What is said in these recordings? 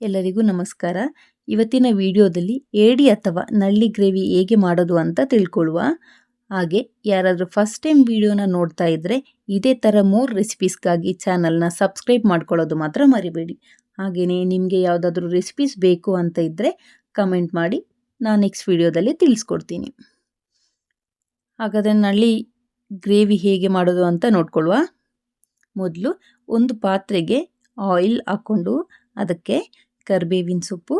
ಎಲ್ಲರಿಗೂ ನಮಸ್ಕಾರ. ಇವತ್ತಿನ ವಿಡಿಯೋದಲ್ಲಿ ಏಡಿ ಅಥವಾ ನಳ್ಳಿ ಗ್ರೇವಿ ಹೇಗೆ ಮಾಡೋದು ಅಂತ ತಿಳ್ಕೊಳ್ಳುವ. ಹಾಗೆ ಯಾರಾದರೂ ಫಸ್ಟ್ ಟೈಮ್ ವಿಡಿಯೋನ ನೋಡ್ತಾ ಇದ್ದರೆ ಇದೇ ಥರ ಮೂರು ರೆಸಿಪೀಸ್ಗಾಗಿ ಚಾನಲ್ನ ಸಬ್ಸ್ಕ್ರೈಬ್ ಮಾಡ್ಕೊಳ್ಳೋದು ಮಾತ್ರ ಮರಿಬೇಡಿ. ಹಾಗೆಯೇ ನಿಮಗೆ ಯಾವುದಾದ್ರೂ ರೆಸಿಪೀಸ್ ಬೇಕು ಅಂತ ಇದ್ದರೆ ಕಮೆಂಟ್ ಮಾಡಿ ನಾನು ನೆಕ್ಸ್ಟ್ ವಿಡಿಯೋದಲ್ಲಿ ತಿಳಿಸ್ಕೊಡ್ತೀನಿ. ಹಾಗಾದರೆ ನಳ್ಳಿ ಗ್ರೇವಿ ಹೇಗೆ ಮಾಡೋದು ಅಂತ ನೋಡ್ಕೊಳ್ಳುವ. ಮೊದಲು ಒಂದು ಪಾತ್ರೆಗೆ ಆಯಿಲ್ ಹಾಕ್ಕೊಂಡು ಅದಕ್ಕೆ ಕರಿಬೇವಿನ ಸೊಪ್ಪು,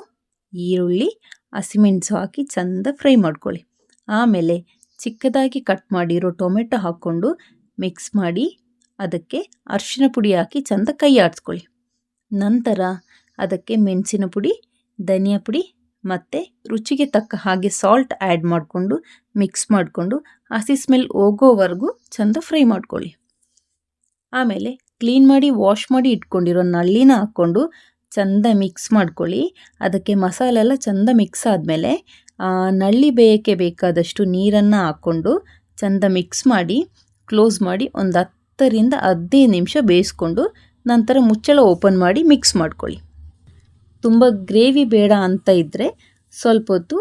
ಈರುಳ್ಳಿ, ಹಸಿಮೆಣಸು ಹಾಕಿ ಚೆಂದ ಫ್ರೈ ಮಾಡ್ಕೊಳ್ಳಿ. ಆಮೇಲೆ ಚಿಕ್ಕದಾಗಿ ಕಟ್ ಮಾಡಿರೋ ಟೊಮೆಟೊ ಹಾಕ್ಕೊಂಡು ಮಿಕ್ಸ್ ಮಾಡಿ ಅದಕ್ಕೆ ಅರಿಶಿನ ಪುಡಿ ಹಾಕಿ ಚೆಂದ ಕೈ ಆಡಿಸ್ಕೊಳ್ಳಿ. ನಂತರ ಅದಕ್ಕೆ ಮೆಣಸಿನ ಪುಡಿ, ಧನಿಯಾ ಪುಡಿ ಮತ್ತು ರುಚಿಗೆ ತಕ್ಕ ಹಾಗೆ ಸಾಲ್ಟ್ ಆ್ಯಡ್ ಮಾಡಿಕೊಂಡು ಮಿಕ್ಸ್ ಮಾಡಿಕೊಂಡು ಹಸಿ ಸ್ಮೆಲ್ ಹೋಗೋವರೆಗೂ ಚೆಂದ ಫ್ರೈ ಮಾಡ್ಕೊಳ್ಳಿ. ಆಮೇಲೆ ಕ್ಲೀನ್ ಮಾಡಿ ವಾಶ್ ಮಾಡಿ ಇಟ್ಕೊಂಡಿರೋ ನಳ್ಳಿನ ಹಾಕ್ಕೊಂಡು ಚೆಂದ ಮಿಕ್ಸ್ ಮಾಡ್ಕೊಳ್ಳಿ. ಅದಕ್ಕೆ ಮಸಾಲೆ ಎಲ್ಲ ಚೆಂದ ಮಿಕ್ಸ್ ಆದಮೇಲೆ ನಳ್ಳಿ ಬೇಯಕ್ಕೆ ಬೇಕಾದಷ್ಟು ನೀರನ್ನು ಹಾಕ್ಕೊಂಡು ಚೆಂದ ಮಿಕ್ಸ್ ಮಾಡಿ ಕ್ಲೋಸ್ ಮಾಡಿ ಒಂದು ಹತ್ತರಿಂದ ಹದಿನೈದು ನಿಮಿಷ ಬೇಯಿಸ್ಕೊಂಡು ನಂತರ ಮುಚ್ಚಳ ಓಪನ್ ಮಾಡಿ ಮಿಕ್ಸ್ ಮಾಡ್ಕೊಳ್ಳಿ. ತುಂಬ ಗ್ರೇವಿ ಬೇಡ ಅಂತ ಇದ್ದರೆ ಸ್ವಲ್ಪ ಹೊತ್ತು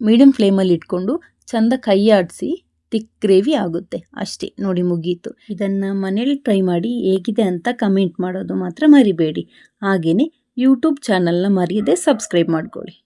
ಮೀಡಿಯಮ್ ಫ್ಲೇಮಲ್ಲಿ ಇಟ್ಕೊಂಡು ಚೆಂದ ಕೈ ಆಡಿಸಿ ತಿಕ್ ಗ್ರೇವಿ ಆಗುತ್ತೆ. ಅಷ್ಟೇ, ನೋಡಿ ಮುಗೀತು. ಇದನ್ನು ಮನೇಲಿ ಟ್ರೈ ಮಾಡಿ ಹೇಗಿದೆ ಅಂತ ಕಮೆಂಟ್ ಮಾಡೋದು ಮಾತ್ರ ಮರಿಬೇಡಿ. ಹಾಗೆಯೇ ಯೂಟ್ಯೂಬ್ ಚಾನಲ್ನ ಮರೆಯದೆ ಸಬ್ಸ್ಕ್ರೈಬ್ ಮಾಡ್ಕೊಳ್ಳಿ.